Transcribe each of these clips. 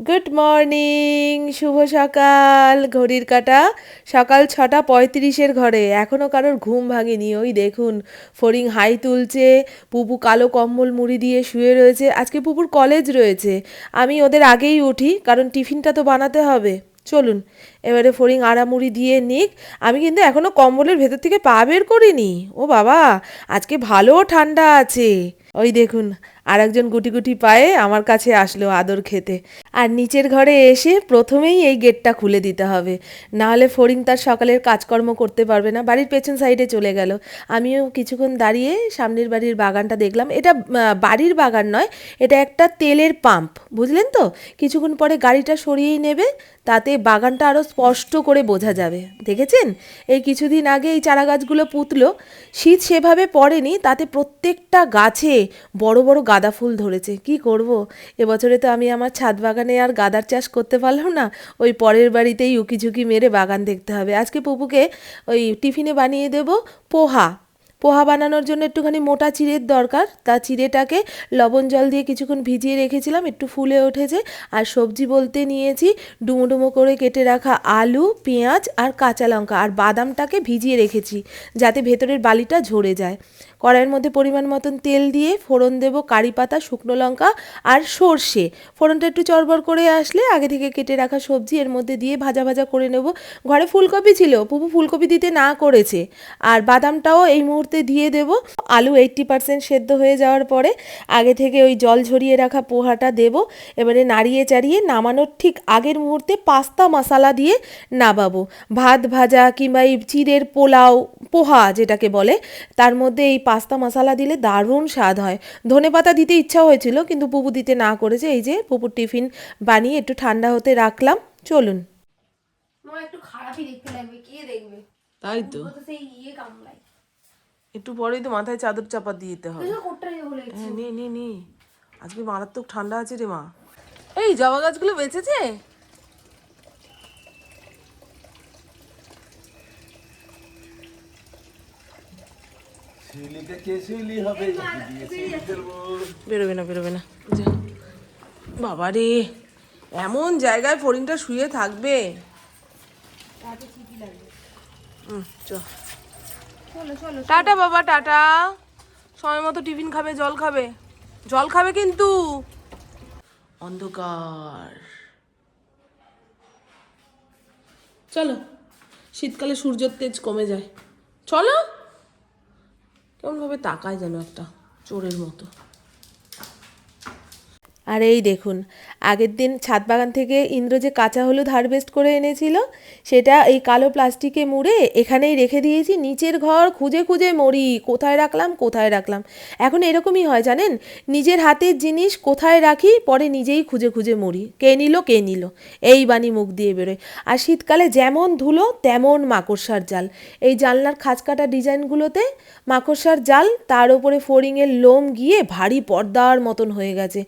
Good morning শুভ সকাল, ঘড়ির কাটা। সকাল ছটা পঁয়ত্রিশের ঘরে এখনও কারোর ঘুম ভাঙেনি। ওই দেখুন, ফড়িং হাই তুলছে, পুপু কালো কম্বল মুড়ি দিয়ে শুয়ে রয়েছে। আজকে পুপুর কলেজ রয়েছে। আমি ওদের আগেই উঠি, কারণ টিফিনটা তো বানাতে হবে। চলুন, এবারে ফড়িং আড়ামুড়ি দিয়ে নিক। আমি কিন্তু এখনও কম্বলের ভেতর থেকে পা বের করিনি। ও বাবা, আজকে ভালো ঠান্ডা আছে। ওই দেখুন আর একজন গুটি গুটি পায়ে আমার কাছে আসলো আদর খেতে। আর নিচের ঘরে এসে প্রথমেই এই গেটটা খুলে দিতে হবে। না হলে ফড়িং তার সকালের কাজকর্ম করতে পারবে না। বাড়ির পেছন সাইডে চলে গেল। আমিও কিছুক্ষণ দাঁড়িয়ে সামনের বাড়ির বাগানটা দেখলাম। এটা বাড়ির বাগান নয়, এটা একটা তেলের পাম্প। বুঝলেন তো? কিছুক্ষণ পরে গাড়িটা সরিয়েই নেবে তাতে বাগানটা আরও স্পষ্ট করে বোঝা যাবে। দেখেছেন? এই কিছুদিন আগে এই চারা গাছগুলো পুতলো, শীত সেভাবে পড়েনি, তাতে প্রত্যেকটা গাছে বড় বড় গাঁদা ফুল ধরেছে। কি করব? এবছরে তো আমি আমার ছাদ বাগানে আর গাঁদার চাষ করতে পারলাম না, ওই পরের বাড়িতেই উকিঝুঁকি মেরে বাগান দেখতে হবে। আজকে পুপুকে ওই টিফিনে বানিয়ে দেব পোহা। পোহা বানানোর জন্য একটুখানি মোটা চিড়ের দরকার। তা চিড়েটাকে লবণ জল দিয়ে কিছুক্ষণ ভিজিয়ে রেখেছিলাম, একটু ফুলে উঠেছে। আর সবজি বলতে নিয়েছি ডুমো ডুমো করে কেটে রাখা আলু, পেঁয়াজ আর কাঁচা লঙ্কা। আর বাদামটাকে ভিজিয়ে রেখেছি, যাতে ভেতরের বালিটা ঝরে যায়। কড়াইয়ের মধ্যে পরিমাণ মতন তেল দিয়ে ফোড়ন দেবো কারি পাতা, শুকনো লঙ্কা আর সর্ষে। ফোড়নটা একটু চড়বড় করে আসলে আগে থেকে কেটে রাখা সবজি এর মধ্যে দিয়ে ভাজা ভাজা করে নেব। ঘরে ফুলকপি ছিল, পুপু ফুলকপি দিতে না করেছে। আর বাদামটাও এই মুহূর্তে দিয়ে দেব। আলু এইট্টি পার্সেন্ট সেদ্ধ হয়ে যাওয়ার পরে আগে থেকে ওই জল ঝরিয়ে রাখা পোহাটা দেব। এবারে নাড়িয়ে চাড়িয়ে নামানোর ঠিক আগের মুহূর্তে পাস্তা মশলা দিয়ে নামাবো ভাত ভাজা কিংবা এই চিড়ের পোলাও পোহা যেটাকে বলে তার মধ্যে এই পাস্তা মশলা দিলে দারুণ স্বাদ হয়। ধনে পাতা দিতে ইচ্ছা হয়েছিল কিন্তু পুপু দিতে না করেছে। এই যে পুপুর টিফিন বানিয়ে একটু ঠান্ডা হতে রাখলাম। চলুন। একটু খারাপই দেখতে লাগবে। কে দেখবে? তাই তো। তো সেই ইয়ে কামলাই একটু পরেই তো মাথায় চাদর চাপা দিয়ে দিতে হবে হ্যাঁ নে নে নে আজকে মারাত্মক ঠান্ডা আছে রে মা। এই জবা গাছগুলো বেঁচেছে? বেরোবে না বেরোবে না। বাবা রে এমন জায়গায় ফড়িংটা শুয়ে থাকবে। হুম চ। টাটা বাবা টাটা। সময় মতো টিফিন খাবে জল খাবে। জল খাবে কিন্তু। অন্ধকার। চলো শীতকালে সূর্যের তেজ কমে যায়। চলো। কেমনভাবে তাকায় যেন একটা চোরের মতো। আর এই দেখুন, আগের দিন ছাদ বাগান থেকে ইন্দ্র যে কাঁচা হলুদ হারভেস্ট করে এনেছিল, সেটা এই কালো প্লাস্টিকে মুড়ে এখানেই রেখে দিয়েছি, নিচের ঘর খুঁজে খুঁজে মরি, কোথায় রাখলাম কোথায় রাখলাম। এখন এরকমই হয়, জানেন? নিজের হাতের জিনিস কোথায় রাখি, পরে নিজেই খুঁজে খুঁজে মরি। কে নিল কে নিল? এই বাণী মুখ দিয়ে বেরোয়। আর শীতকালে যেমন ধুলো, তেমন মাকড়সার জাল। এই জানলার খাঁজ কাটা ডিজাইনগুলোতে মাকড়সার জাল, তার উপরে ফড়িংয়ের লোম গিয়ে ভারী পর্দার মতন হয়ে গেছে।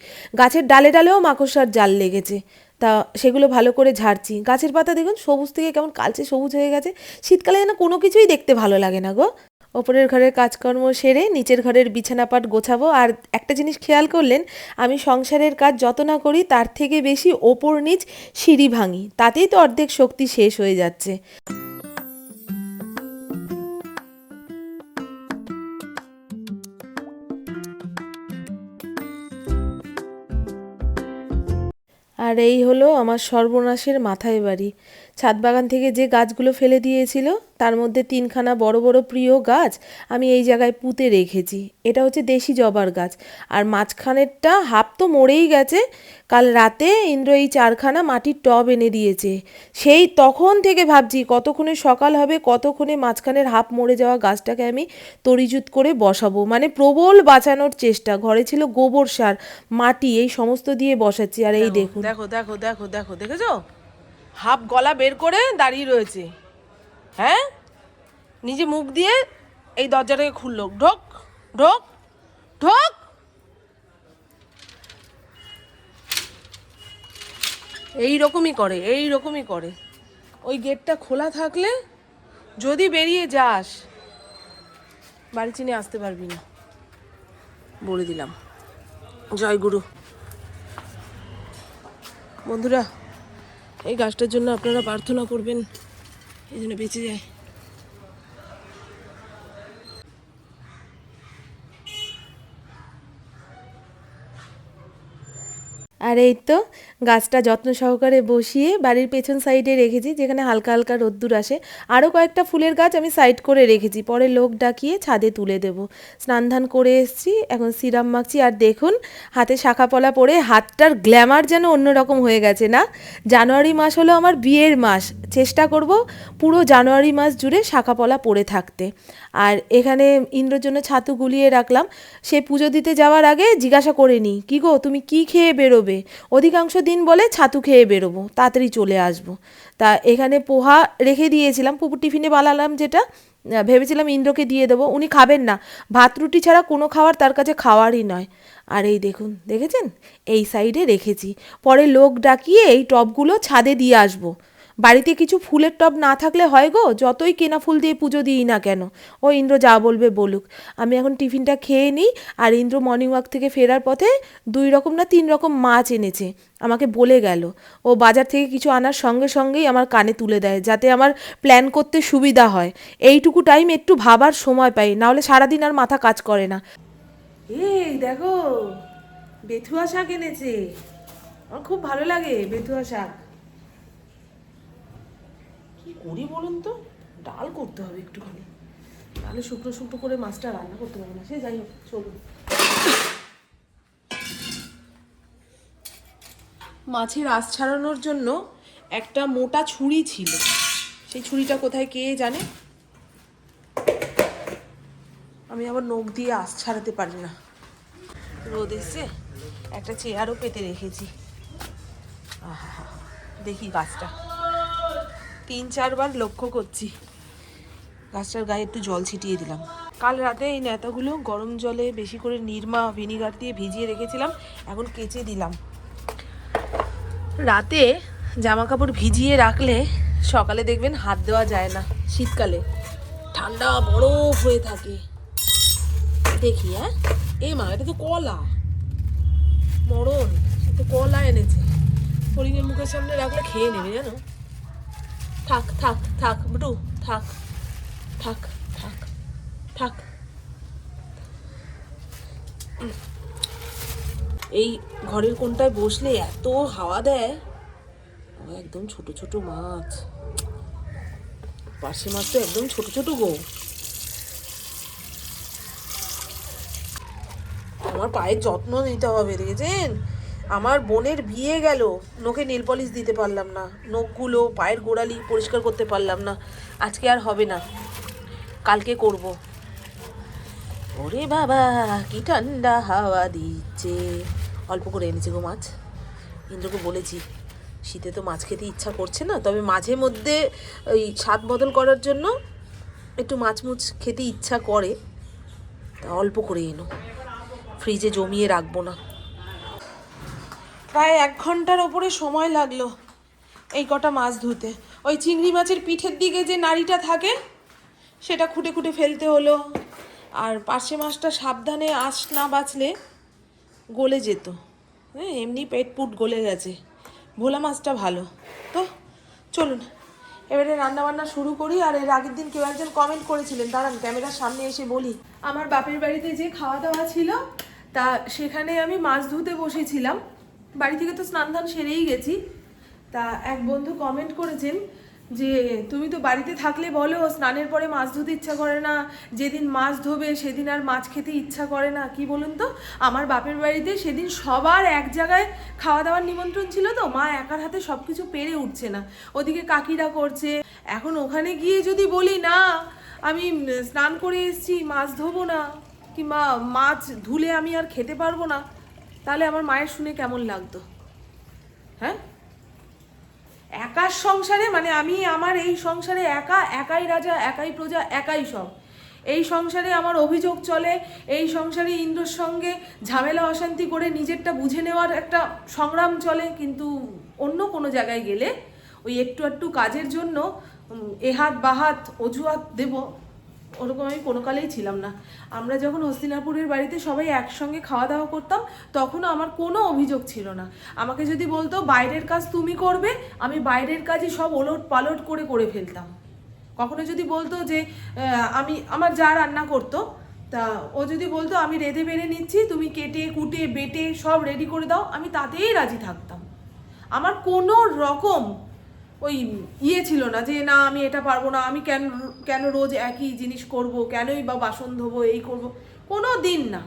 গাছের ডালে ডালেও মাকড়সার জাল লেগেছে। তা সেগুলো ভালো করে ঝাড়ছি। গাছের পাতা দেখুন, সবুজ থেকে কেমন কালচে সবুজ হয়ে গেছে। শীতকালে যেন কোনো কিছুই দেখতে ভালো লাগে না গো। ওপরের ঘরের কাজকর্ম সেরে নিচের ঘরের বিছানাপাট গোছাবো। আর একটা জিনিস খেয়াল করলেন, আমি সংসারের কাজ যত না করি, তার থেকে বেশি ওপর নিচ সিঁড়ি ভাঙি। তাতেই তো অর্ধেক শক্তি শেষ হয়ে যাচ্ছে। আর এই হলো আমার সর্বনাশের মাথায় বাড়ি। ছাদ বাগান থেকে যে গাছগুলো ফেলে দিয়েছিল তার মধ্যে তিনখানা বড় বড় প্রিয় গাছ আমি এই জায়গায় পুঁতে রেখেছি। এটা হচ্ছে দেশি জবার গাছ। আর মাঝখানেরটা হাফ তো মরেই গেছে। কাল রাতে ইন্দ্র এই চারখানা মাটির টব এনে দিয়েছে। সেই তখন থেকে ভাবছি কতক্ষণে সকাল হবে কতক্ষণে মাঝখানের হাফ মরে যাওয়া গাছটাকে আমি তরিজুত করে বসাবো। মানে প্রবল বাঁচানোর চেষ্টা। ঘরে ছিল গোবর সার মাটি এই সমস্ত দিয়ে বসাচ্ছি। আর এই দেখুন। দেখো দেখো দেখো দেখো দেখেছ? হাফ গলা বের করে দাঁড়িয়ে রয়েছে। হ্যাঁ? নিজে মুখ দিয়ে এই দরজাটাকে খুললো। ঢোক ঢোক ঢোক। এই রকমই করে, এই রকমই করে। ওই গেটটা খোলা থাকলে যদি বেরিয়ে যাস, বাড়ি চিনে আসতে পারবি না। বলে দিলাম। জয় গুরু। বন্ধুরা এই গাছটার জন্য আপনারা প্রার্থনা করবেন। এই জন্য বেঁচে যায়। আর এই তো গাছটা যত্ন সহকারে বসিয়ে বাড়ির পেছন সাইডে রেখেছি, যেখানে হালকা হালকা রোদ্দুর আসে। আরও কয়েকটা ফুলের গাছ আমি সাইড করে রেখেছি, পরে লোক ডাকিয়ে ছাদে তুলে দেব। স্নান ধান করে এসেছি, এখন সিরাম মাখছি, আর দেখুন হাতে শাখা পলা পরে হাতটার গ্ল্যামার যেন অন্যরকম হয়ে গেছে না? জানুয়ারি মাস হলো আমার বিয়ের মাস, চেষ্টা করব পুরো জানুয়ারি মাস জুড়ে শাখা পলা পরে থাকতে। আর এখানে ইন্দ্রর জন্য ছাতু গুলিয়ে রাখলাম, সে পুজো দিতে যাওয়ার আগে জিজ্ঞাসা করে নি কী গো, তুমি কি খেয়ে বেরোবে? অধিকাংশ দিন বলে ছাতু খেয়ে বেরোবো, তাড়াতাড়ি চলে আসব। তা এখানে পোহা রেখে দিয়েছিলাম, পুকুর টিফিনে বানালাম যেটা ভেবেছিলাম ইন্দ্রকে দিয়ে দেবো, উনি খাবেন না। ভাত, রুটি ছাড়া কোনো খাবার তার কাছে খাওয়ারই নয়। আর এই দেখুন, দেখেছেন? এই সাইডে রেখেছি। পরে লোক ডাকিয়ে এই টবগুলো ছাদে দিয়ে আসব। বাড়িতে কিছু ফুলের টব না থাকলে হয় গো? যতই কেনা ফুল দিয়ে পুজো দিই না কেন? ও ইন্দ্র যা বলবে বলুক। আমি এখন টিফিনটা খেয়ে নিই আর ইন্দ্র মর্নিং ওয়াক থেকে ফেরার পথে দুই রকম না তিন রকম মাছ এনেছে। আমাকে বলে গেল। ও বাজার থেকে কিছু আনার সঙ্গে সঙ্গেই আমার কানে তুলে দেয় যাতে আমার প্ল্যান করতে সুবিধা হয়। এইটুকু টাইম একটু ভাবার সময় পাই, নাহলে সারাদিন আর মাথা কাজ করে না। এই দেখো, বেথুয়া শাক এনেছে। আমার খুব ভালো লাগে বেথুয়া শাক। করি বলুন তো? ডাল করতে হবে একটুখানি। তাহলে শুকনো শুকনো করে মাছটা রান্না করতে পারব না। সে যাই হোক, চলুন। মাছের আঁশ ছাড়ানোর জন্য একটা মোটা ছুরি ছিল। সেই ছুরিটা কোথায় কে জানে? আমি আবার নখ দিয়ে আঁশ ছাড়াতে পারি না। রোদ এসে একটা চেয়ারও পেতে রেখেছি। আহা, দেখি গাছটা। তিন, চারবার লক্ষ্য করছি। গাছটার গায়ে একটু জল ছিটিয়ে দিলাম। কাল রাতে এই নেতাগুলো গরম জলে বেশি করে নিরমা ভিনিগার দিয়ে ভিজিয়ে রেখেছিলাম, এখন কেচে দিলাম। রাতে জামা কাপড় ভিজিয়ে রাখলে সকালে দেখবেন হাত দেওয়া যায় না, শীতকালে। ঠান্ডা বরফ হয়ে থাকে। দেখি হ্যাঁ? এ মা, এটা তো কলা। মরণ তো কলা এনেছে। হরিণের মুখের সামনে রাখলে খেয়ে নেবে, জানো? থাক থাক থাক বটু থাক থাক থাক থাক। এই ঘরের কোনটায় বসলে এত হাওয়া দেয়। একদম ছোট ছোট মাছ। পার্শে মাছ তো একদম ছোট ছোট গো। আমার পায়ের যত্ন নিতে হবে দেখেছেন আমার বোনের বিয়ে গেল, নোকে নেল পলিশ দিতে পারলাম না, নখগুলো পায়ের গোড়ালি পরিষ্কার করতে পারলাম না, আজকে আর হবে না, কালকে করব। ওরে বাবা, কি ঠান্ডা হাওয়া দিচ্ছে। অল্প করে এনেছে গো মাছ। ইন্দ্রকে বলেছি, শীতে তো মাছ খেতে ইচ্ছা করছে না, তবে মাঝে মধ্যে ওই স্বাদ বদল করার জন্য একটু মাছ মুছ খেতে ইচ্ছা করে। তা অল্প করে এনো। ফ্রিজে জমিয়ে রাখব না। প্রায় এক ঘণ্টার ওপরে সময় লাগল এই কটা মাছ ধুতে। ওই চিংড়ি মাছের পিঠের দিকে যে নাড়িটা থাকে, সেটা খুঁটে খুঁটে ফেলতে হলো। আর পার্শে মাছটা সাবধানে আঁশ না বাঁচলে গলে যেত। হ্যাঁ এমনি পেট পুট গলে গেছে। ভোলা মাছটা ভালো। তো চলুন, এবারে রান্না বান্না শুরু করি। আর এর আগের দিন কেউ একজন কমেন্ট করেছিলেন, দাঁড়ান ক্যামেরার সামনে এসে বলি। আমার বাপের বাড়িতে যে খাওয়া দাওয়া ছিল, তা সেখানে আমি মাছ ধুতে বসেছিলাম। বাড়ি থেকে তো স্নান ধান সেরেই গেছি। তা এক বন্ধু কমেন্ট করেছেন যে, তুমি তো বাড়িতে থাকলে বলো, স্নানের পরে মাছ ধুতে ইচ্ছা করে না, যেদিন মাছ ধোবে সেদিন আর মাছ খেতে ইচ্ছা করে না। কি বলুন তো? আমার বাপের বাড়িতে সেদিন সবার এক জায়গায় খাওয়া দাওয়ার নিমন্ত্রণ ছিল তো, মা একার হাতে সব কিছু পেরে উঠছে না। ওদিকে কাকিরা করছে, এখন ওখানে গিয়ে যদি বলি, না, আমি স্নান করে এসেছি, মাছ ধোবো না, কিংবা মাছ ধুলে আমি আর খেতে পারব না। তাহলে আমার মায়ের শুনে কেমন লাগতো? হ্যাঁ? একার সংসারে মানে আমি আমার এই সংসারে একা, একাই রাজা, একাই প্রজা, একাই সব। এই সংসারে আমার অভিযোগ চলে, এই সংসারে ইন্দ্রর সঙ্গে ঝামেলা, অশান্তি করে নিজেরটা বুঝে নেওয়ার একটা সংগ্রাম চলে, কিন্তু অন্য কোনো জায়গায় গেলে ওই একটু একটু কাজের জন্য এহাত বাহাত অজুহাত দেব। ওরকম আমি কোনো কালেই ছিলাম না। আমরা যখন হস্তিনাপুরের বাড়িতে সবাই একসঙ্গে খাওয়া দাওয়া করতাম, তখনও আমার কোনো অভিযোগ ছিল না। আমাকে যদি বলতো, বাইরের কাজ তুমি করবে, আমি বাইরের কাজই সব ওলট পালট করে করে ফেলতাম। কখনো যদি বলতো যে আমি, আমার যা রান্না করতো, তা ও যদি বলতো, আমি রেঁধে বেড়ে নিচ্ছি, তুমি কেটে, কুটে, বেটে সব রেডি করে দাও, আমি তাতেই রাজি থাকতাম। আমার কোনো রকম ওই ইয়ে ছিল না যে, না, আমি এটা পারব না, আমি কেন কেন রোজ একই জিনিস করব, কেনই বা বাসন ধোবো, এই করব? কোনো দিন না।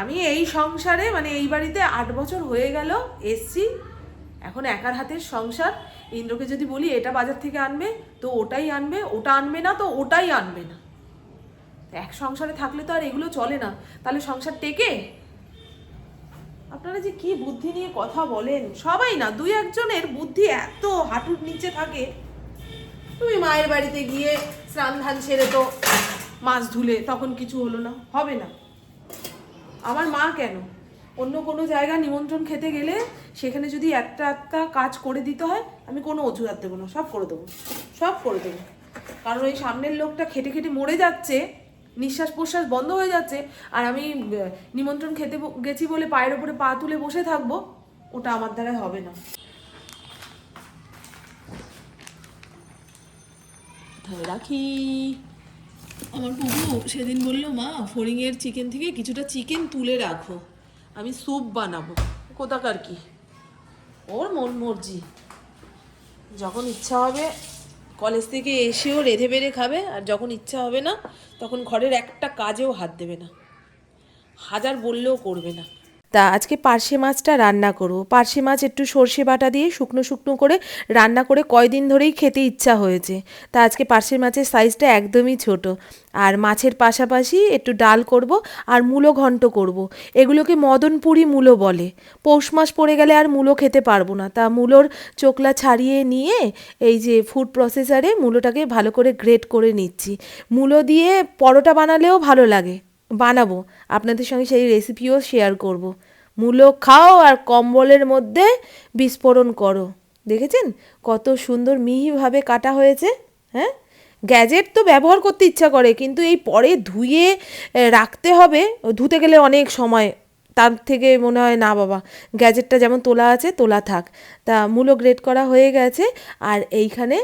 আমি এই সংসারে মানে এই বাড়িতে আট বছর হয়ে গেল, এসছি। এখন একার হাতের সংসার। ইন্দ্রকে যদি বলি, এটা বাজার থেকে আনবে, তো ওটাই আনবে, ওটা আনবে না, তো ওটাই আনবে না। এক সংসারে থাকলে তো আর এগুলো চলে না। তাহলে সংসার টেকে? আপনারা যে কি বুদ্ধি নিয়ে কথা বলেন? সবাই না, দুই একজনের বুদ্ধি এত হাঁটুর নিচে থাকে। তুমি মায়ের বাড়িতে গিয়ে স্নান ধান সেরে তো মাছ ধুলে তখন কিছু হলো না, হবে না। আমার মা কেন? অন্য কোনো জায়গা নিমন্ত্রণ খেতে গেলে সেখানে যদি একটা একটা কাজ করে দিতে হয়, আমি কোনো অজুহাত দেবো না, সব করে দেবো, সব করে দেবো। কারণ ওই সামনের লোকটা খেটে খেটে মরে যাচ্ছে নিঃশ্বাস প্রশ্বাস বন্ধ হয়ে যাচ্ছে, আর আমি নিমন্ত্রণ খেতে গেছি বলে পায়ের ওপরে পা তুলে বসে থাকব, ওটা আমার দ্বারা হবে না। রাখি। আমার পুকু সেদিন বলল, মা, ফড়িংয়ের চিকেন থেকে কিছুটা চিকেন তুলে রাখো। আমি স্যুপ বানাবো। কোথাকার কি? ওর মন মর্জি। যখন ইচ্ছা হবে কলেজ থেকে এসেও রেধে বেড়ে খাবে আর যখন ইচ্ছা হবে না, তখন ঘরের একটা কাজেও হাত দেবে না। হাজার বললেও করবে না। তা আজকে পার্শে মাছটা রান্না করব। পার্শে মাছ একটু সর্ষে বাটা দিয়ে শুকনো শুকনো করে রান্না করে কয়দিন ধরেই খেতে ইচ্ছা হয়েছে। তা আজকে পার্শে মাছের সাইজটা একদমই ছোট। আর মাছের পাশাপাশি একটু ডাল করব আর মূলো ঘন্ট করব। এগুলোকে মদনপুরি মূলো বলে। পৌষ মাস পড়ে গেলে আর মূলো খেতে পারব না। তা মূলোর চোকলা ছাড়িয়ে নিয়ে এই যে ফুড প্রসেসারে মূলোটাকে ভালো করে গ্রেট করে নিচ্ছি। মূলো দিয়ে পরোটা বানালেও ভালো লাগে। বানাবো। আপনাদের সঙ্গে সেই রেসিপিও শেয়ার করব। মূলো খাও আর কম্বলের মধ্যে বিস্ফোরণ করো। দেখেছেন? কত সুন্দর মিহিভাবে কাটা হয়েছে হ্যাঁ? গ্যাজেট তো ব্যবহার করতে ইচ্ছা করে, কিন্তু এই পরে ধুয়ে রাখতে হবে। ধুতে গেলে অনেক সময়, তার থেকে মনে হয়, না বাবা, গ্যাজেটটা যেমন তোলা আছে, তোলা থাক। তা মূলো গ্রেড করা হয়ে গেছে, আর এইখানে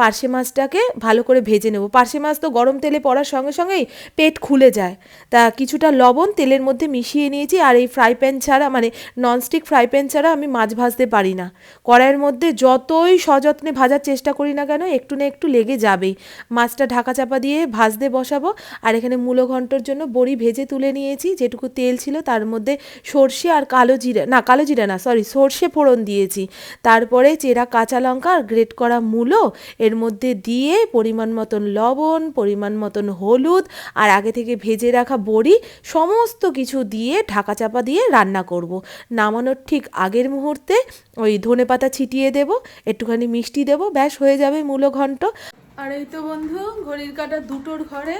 পার্শে মাছটাকে ভালো করে ভেজে নেব। পার্শে মাছ তো গরম তেলে পড়ার সঙ্গে সঙ্গেই পেট খুলে যায়। তা কিছুটা লবণ তেলের মধ্যে মিশিয়ে নিয়েছি আর এই ফ্রাই প্যান ছাড়া মানে ননস্টিক ফ্রাই প্যান ছাড়া আমি মাছ ভাজতে পারি না। কড়াইয়ের মধ্যে যতই সযত্নে ভাজার চেষ্টা করি না কেন, একটু না একটু লেগে যাবেই। মাছটা ঢাকা চাপা দিয়ে ভাজতে বসাবো। আর এখানে মূলো ঘন্টর জন্য বড়ি ভেজে তুলে নিয়েছি। যেটুকু তেল ছিল তার মধ্যে সর্ষে আর কালো জিরা, না কালো জিরা না সরি সর্ষে ফোড়ন দিয়েছি। তারপরে চেরা কাঁচা লঙ্কা আর গ্রেট করা মূলো এর মধ্যে দিয়ে পরিমাণ মতন লবণ, পরিমাণ মতন হলুদ আর আগে থেকে ভেজে রাখা বড়ি সমস্ত কিছু দিয়ে ঢাকা চাপা দিয়ে রান্না করব। নামানোর ঠিক আগের মুহূর্তে ওই ধনে পাতা ছিটিয়ে দেব, একটুখানি মিষ্টি দেব, ব্যাস হয়ে যাবে মূলো ঘন্ট। আর এই তো বন্ধু, ঘড়ির কাটা দুটোর ঘরে।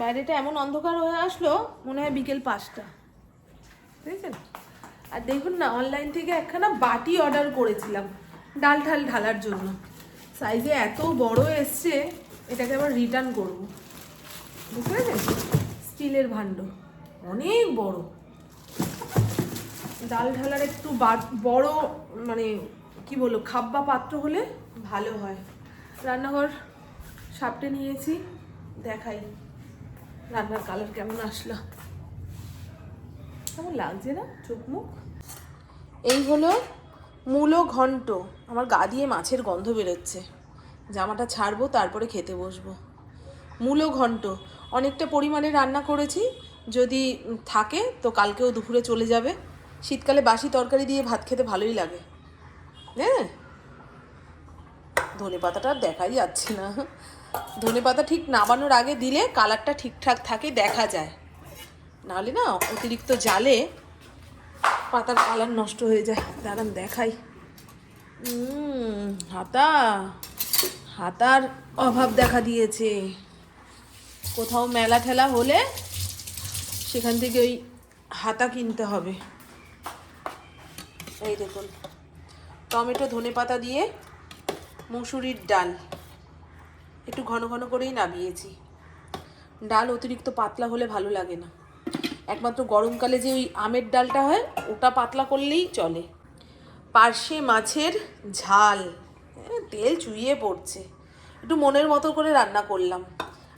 বাইরেটা এমন অন্ধকার হয়ে আসলো, মনে হয় বিকেল পাঁচটা। বুঝেছেন? আর দেখুন না অনলাইন থেকে একখানা বাটি অর্ডার করেছিলাম, ডাল ঢাল ঢালার জন্য। সাইজে এত বড় এসছে, এটাকে আবার রিটার্ন করব। বুঝতে পেরেছেন? স্টিলের ভাণ্ড অনেক বড়। ডাল ঢালার একটু বড় মানে কি বলব খাব্বা পাত্র হলে ভালো হয়। রান্নাঘর সাপটে নিয়েছি, দেখাই রান্নার কালার কেমন আসলো। কেমন লাগছে না? চোখ মুখ? এই হলো মূলো ঘন্ট। আমার গা দিয়ে মাছের গন্ধ বেরোচ্ছে। জামাটা ছাড়বো, তারপরে খেতে বসবো। মূলো ঘন্ট। অনেকটা পরিমাণে রান্না করেছি। যদি থাকে, তো কালকেও দুপুরে চলে যাবে। শীতকালে বাসি তরকারি দিয়ে ভাত খেতে ভালোই লাগে। হ্যাঁ? ধনে পাতাটা আর দেখাই যাচ্ছে না। ধনে পাতা ঠিক নামানোর আগে দিলে কালারটা ঠিকঠাক থাকে, দেখা যায়। নাহলে না, অতিরিক্ত জালে পাতার কালার নষ্ট হয়ে যায়। দাঁড়ান, দেখাই। হাতা। হাতার অভাব দেখা দিয়েছে। কোথাও মেলা ঠেলা হলে সেখান থেকে ওই হাতা কিনতে হবে। এই দেখুন, টমেটো ধনে পাতা দিয়ে মুসুরির ডাল। একটু ঘন ঘন করেই নামিয়েছি। ডাল অতিরিক্ত পাতলা হলে ভালো লাগে না। একমাত্র গরমকালে যে ওই আমের ডালটা হয়, ওটা পাতলা করলেই চলে। পার্শে মাছের ঝাল। তেল চুইয়ে পড়ছে। একটু মনের মতো করে রান্না করলাম।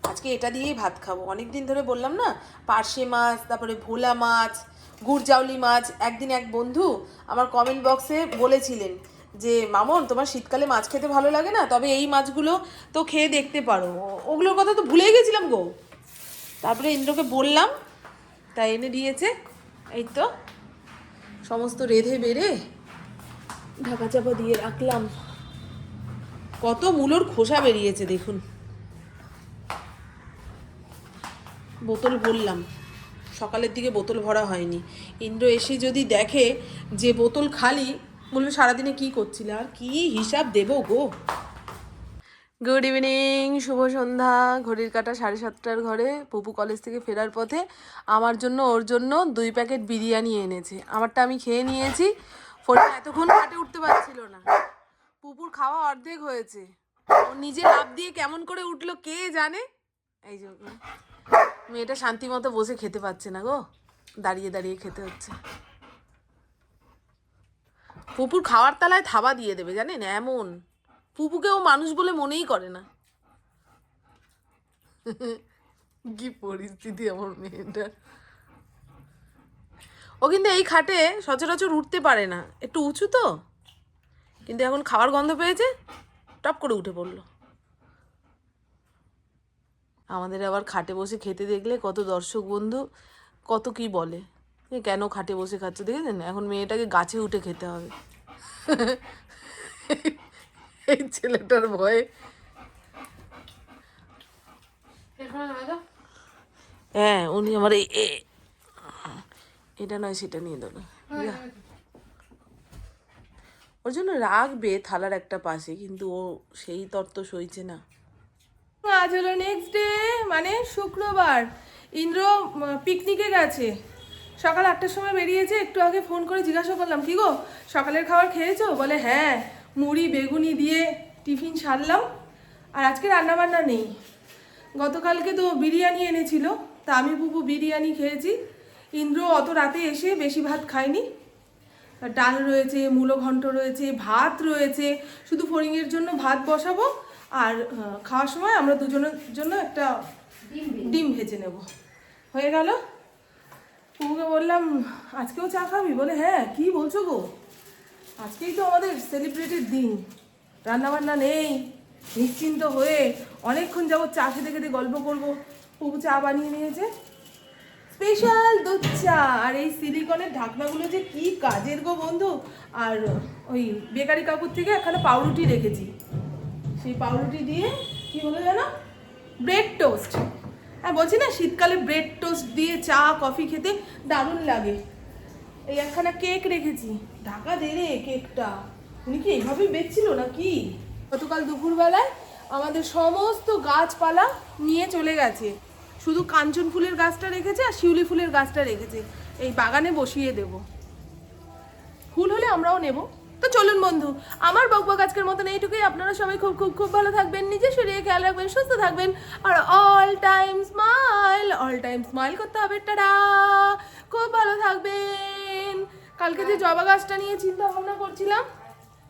আজকে এটা দিয়েই ভাত খাব। অনেক দিন ধরে বললাম না, পার্শে মাছ, তারপরে ভোলা মাছ, গুড়জাউলি মাছ। একদিন এক বন্ধু আমার কমেন্ট বক্সে বলেছিলেন যে, মামন, তোমার শীতকালে মাছ খেতে ভালো লাগে না? তবে এই মাছগুলো তো খেয়ে দেখতে পারো। ওগুলোর কথা তো ভুলেই গেছিলাম গো। তারপরে ইন্দ্রকে বললাম তাই এনে দিয়েছে। এই তো, সমস্ত রেধে বেড়ে ঢাকা চাপা দিয়ে রাখলাম। কত মূলোর খোসা বেরিয়েছে, দেখুন। বোতল বললাম, সকালের দিকে বোতল ভরা হয়নি। ইন্দ্র এসে যদি দেখে যে বোতল খালি, বলবে, সারাদিনে কি করছিলে? আর কি হিসাব দেবো গো? গুড ইভিনিং শুভ সন্ধ্যা। ঘড়ির কাটা সাড়ে সাতটার ঘরে পুপু কলেজ থেকে ফেরার পথে আমার জন্য, ওর জন্য দুই প্যাকেট বিরিয়ানি এনেছে। আমারটা আমি খেয়ে নিয়েছি। ফোন এতক্ষণ হাটে উঠতে পারছিল না। পুপুর খাওয়া অর্ধেক হয়েছে। ও নিজে লাভ দিয়ে কেমন করে উঠল কে জানে? এই জন্য মেয়েটা শান্তি মতো বসে খেতে পাচ্ছে না গো। দাঁড়িয়ে দাঁড়িয়ে খেতে হচ্ছে। পুপুর খাওয়ার তালায় থাবা দিয়ে দেবে, জানেন? এমন। পুপুকে ও মানুষ বলে মনেই করে না। কি পরিস্থিতি আমার মেয়েটার ও কিন্তু এই খাটে সচরাচর উঠতে পারে না। একটু উঁচু তো। কিন্তু এখন খাওয়ার গন্ধ পেয়েছে টপ করে উঠে পড়ল। আমাদের আবার খাটে বসে খেতে দেখলে কত দর্শক বন্ধু কত কি বলে। কেন খাটে বসে খাচ্ছ? দেখেছেন? এখন মেয়েটাকে গাছে উঠে খেতে হবে। এই ছেলেটার ভয়ে। হ্যাঁ উনি আমার এই এটা নয় সেটা নিয়ে দেবো। ওর জন্য রাখবে থালার একটা পাশে কিন্তু ও সেই তত্ত্ব সইছে না। আজ হলো নেক্সট ডে মানে শুক্রবার। ইন্দ্র পিকনিকে গেছে। সকাল আটটার সময় বেরিয়েছে একটু আগে ফোন করে জিজ্ঞাসা করলাম কি গো সকালের খাবার খেয়েছো? বলে হ্যাঁ। মুড়ি বেগুনি দিয়ে টিফিন সারলাম। আর আজকে রান্নাবান্না নেই। গতকালকে তো বিরিয়ানি এনেছিল তা আমি পুপু বিরিয়ানি খেয়েছি। ইন্দ্র অত রাতে এসে বেশি ভাত খায়নি। ডাল রয়েছে মূলো ঘন্ট রয়েছে ভাত রয়েছে। শুধু ফড়িংয়ের জন্য ভাত বসাবো আর খাওয়ার সময় আমরা দুজনের জন্য একটা ডিম ভেজে নেব। হয়ে গেল? পুকুকে বললাম আজকেও চা খাবি? বলে হ্যাঁ কি বলছো গো? আজকেই তো আমাদের সেলিব্রেটেড দিন। রান্নাবান্না নেই, নিশ্চিন্ত হয়ে অনেকক্ষণ যাব চা খেতে খেতে গল্প করব। পুকু চা বানিয়ে নিয়েছে। স্পেশাল দুধ চা। আর এই সিলিকনের ঢাকনাগুলো যে কি কাজের গো বন্ধু। আর ওই বেকারি কাকুর থেকে এখানে পাউরুটি রেখেছি। সেই পাউরুটি দিয়ে কি হলো জানো? ব্রেড টোস্ট হ্যাঁ বলছি না, শীতকালে ব্রেড টোস্ট দিয়ে চা কফি খেতে দারুণ লাগে। এই একখানা কেক রেখেছি। ঢাকা দে রে কেকটা। উনি কি এইভাবেই বেচছিল না কি গতকাল দুপুরবেলায় আমাদের সমস্ত গাছপালা নিয়ে চলে গেছে। শুধু কাঞ্চন ফুলের গাছটা রেখেছে আর শিউলি ফুলের গাছটা রেখেছে। এই বাগানে বসিয়ে দেব। ফুল হলে আমরাও নেব। তো চলুন বন্ধু, আমার বকবক আজকের মতন এইটুকুই। আপনারা সবাই খুব খুব খুব ভালো থাকবেন নিজে শরীরে খেয়াল রাখবেন, সুস্থ থাকবেন। আর all time smile all time smile করতে হবে। টাটা! খুব ভালো থাকবেন। কালকে যে জবা গাছটা নিয়ে চিন্তা ভাবনা করছিলাম,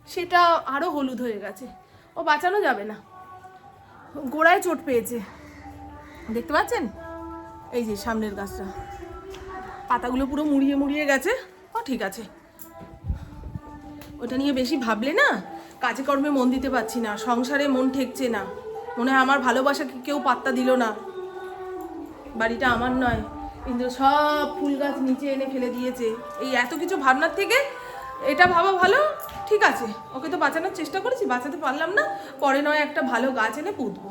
সেটা আরও হলুদ হয়ে গেছে। ও বাঁচানো যাবে না। গোড়ায় চোট পেয়েছে। দেখতে পাচ্ছেন? এই যে সামনের গাছটা। পাতাগুলো পুরো মুড়িয়ে মুড়িয়ে গেছে। ও, ঠিক আছে। ওটা নিয়ে বেশি ভাবলে না, কাজে কর্মে মন দিতে পারছি না, সংসারে মন ঠেকছে না। মনে হয় আমার ভালোবাসাকে কেউ পাত্তা দিল না। বাড়িটা আমার নয়। কিন্তু সব ফুল গাছ নিচে এনে ফেলে দিয়েছে। এই এত কিছু ভাবনার থেকে এটা ভাবা ভালো? ঠিক আছে, ওকে তো বাঁচানোর চেষ্টা করেছি, বাঁচাতে পারলাম না। পরে নয় একটা ভালো গাছ এনে পুঁতবো।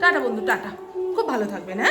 টাটা বন্ধু, টাটা। খুব ভালো থাকবেন হ্যাঁ?